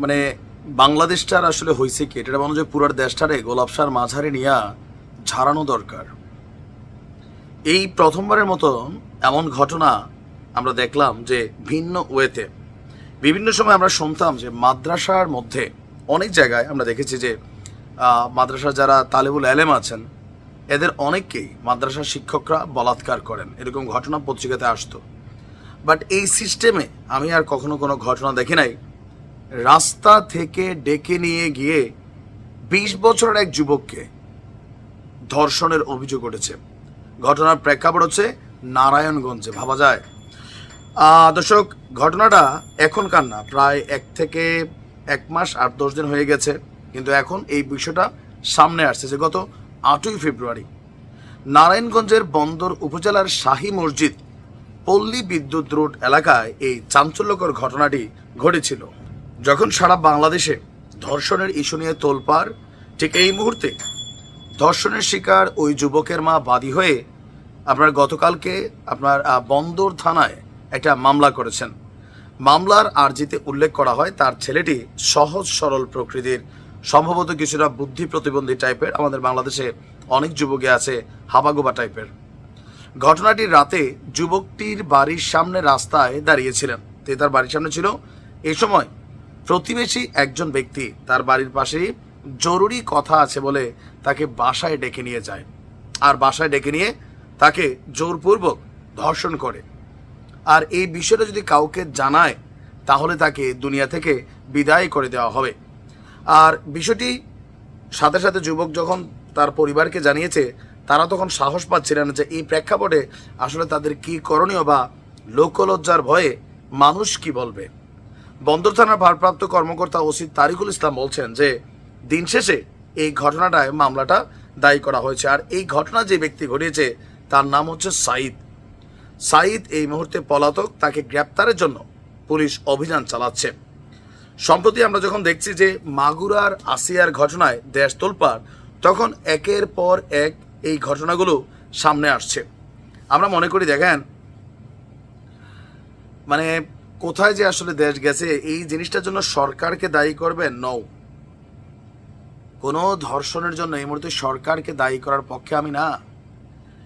মানে বাংলাদেশটার আসলে হয়েছে কি? এটা মনে হয় পুরার দেশটারে গোলাপসার মাঝারে নিয়া ঝাড়ানো দরকার। এই প্রথমবারের মতো এমন ঘটনা আমরা দেখলাম যে ভিন্ন ওয়েতে। বিভিন্ন সময় আমরা শুনতাম যে মাদ্রাসার মধ্যে অনেক জায়গায় আমরা দেখেছি যে মাদ্রাসার যারা তালেবুল আলেম আছেন, এদের অনেককেই মাদ্রাসার শিক্ষকরা বলাৎকার করেন। এরকম ঘটনা পত্রিকাতে আসতো। বাট এই সিস্টেমে আমি আর কখনো কোনো ঘটনা দেখি নাই। রাস্তা থেকে ডেকে নিয়ে গিয়ে বিশ বছরের এক যুবককে ধর্ষণের অভিযোগ উঠেছে। ঘটনার প্রেক্ষাপট হচ্ছে নারায়ণগঞ্জে। ভাবা যায়। দর্শক, ঘটনাটা এখনকার না। প্রায় এক থেকে এক মাস, আট, দশ দিন হয়ে গেছে। কিন্তু এখন এই বিষয়টা সামনে আসছে যে গত আটই ফেব্রুয়ারি নারায়ণগঞ্জের বন্দর উপজেলার শাহী মসজিদ পল্লী বিদ্যুৎ রোড এলাকায় এই চাঞ্চল্যকর ঘটনাটি ঘটেছিল। যখন সারা বাংলাদেশে ধর্ষণের ইস্যু নিয়ে তোলপাড়, ঠিক এই মুহূর্তে ধর্ষণের শিকার ওই যুবকের মা বাদী হয়ে আপনার গতকালকে আপনার বন্দর থানায় একটা মামলা করেছেন। মামলার আর্জিতে উল্লেখ করা হয় তার ছেলেটি সহজ সরল প্রকৃতির, সম্ভবত কিছুটা বুদ্ধি প্রতিবন্ধী টাইপের, আমাদের বাংলাদেশে অনেক যুবকই আছে, হাবাগোবা টাইপের। ঘটনাটি রাতে যুবকটির বাড়ির সামনে রাস্তায় দাঁড়িয়েছিলেন। তিনি তার বাড়ির সামনে ছিল। এই সময় প্রতিবেশী একজন ব্যক্তি তার বাড়ির পাশেই জরুরি কথা আছে বলে তাকে বাসায় ডেকে নিয়ে যায়। আর বাসায় ডেকে নিয়ে তাকে জোরপূর্বক ধর্ষণ করে। আর এই বিষয়টা যদি কাউকে জানায়, তাহলে তাকে দুনিয়া থেকে বিদায় করে দেওয়া হবে। আর বিষয়টি সাথে সাথে যুবক যখন তার পরিবারকে জানিয়েছে, তারা তখন সাহস পাচ্ছিলেন যে এই প্রেক্ষাপটে আসলে তাদের কি করণীয় বা লোকলজ্জার ভয়ে মানুষ কি বলবে। বন্দর থানার ভারপ্রাপ্ত কর্মকর্তা ওসি তারিকুল ইসলাম বলছেন যে, দিন শেষে এই ঘটনাটায় মামলাটা দায়ী করা হয়েছে। আর এই ঘটনা যে ব্যক্তি ঘটিয়েছে, তার নাম হচ্ছে সাইদ সাইদ এই মুহূর্তে পলাতক, তাকে গ্রেপ্তারের জন্য পুলিশ অভিযান চালাচ্ছে। সম্প্রতি আমরা যখন দেখছি যে মাগুরার আসিয়ার ঘটনায় দেশ তোলপাড়, তখন একের পর এক এই ঘটনাগুলো সামনে আসছে। আমরা মনে করি, দেখেন মানে কোথায় যে আসলে দেশ গেছে, এই জিনিসটার জন্য সরকারকে দায়ী করবেন নও কোনো ধর্ষণের জন্য এই মুহূর্তে সরকারকে দায়ী করার পক্ষে আমি না।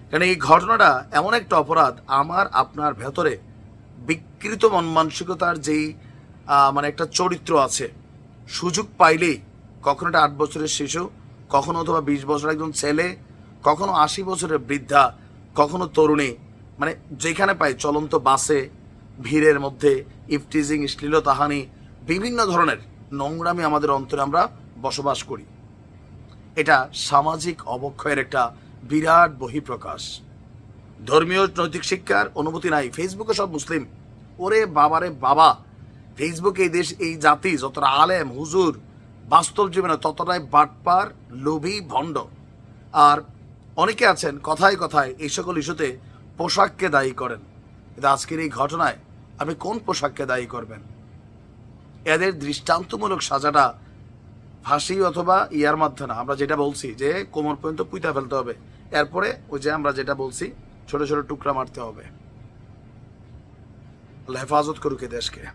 কারণ এই ঘটনাটা এমন একটা অপরাধ, আমার, আপনার ভেতরে বিকৃত মন মানসিকতার যেই মানে একটা চরিত্র আছে, সুযোগ পাইলেই কখনো একটা আট বছরের শিশু, কখনো অথবা বিশ বছরের একজন ছেলে, কখনো আশি বছরের বৃদ্ধা, কখনো তরুণী মানে যেখানে পাই চলন্ত বাসে ভিড়ের মধ্যে ইফটিজিং, শ্লীলতাহানি, বিভিন্ন ধরনের নোংরামি আমাদের অন্তরে আমরা বসবাস করি। এটা সামাজিক অবক্ষয়ের একটা বিরাট বহিঃপ্রকাশ। ধর্মীয় নৈতিক শিক্ষার অনুমতি নাই। ফেসবুকে সব মুসলিম। ওরে বাবারে বাবা! ফেসবুকে এই দেশ, এই জাতি যতটা আলেম, হুজুর, বাস্তব জীবনে ততটাই বাটপার, লোভী, ভণ্ড। আর অনেকে আছেন, কথায় কথায় এই সকল ইস্যুতে পোশাককে দায়ী করেন। কিন্তু আজকের এই ঘটনায় আপনি কোন পোশাককে দায়ী করবেন? এদের দৃষ্টান্তমূলক সাজাটা ফাঁসি অথবা ইয়ার মাধ্যমে আমরা যেটা বলছি যে কোমর পর্যন্ত পুঁতা ফেলতে হবে। এরপরে ওই যে আমরা যেটা বলছি, ছোট ছোট টুকরা মারতে হবে। আল্লাহ হেফাজত করুক দেশকে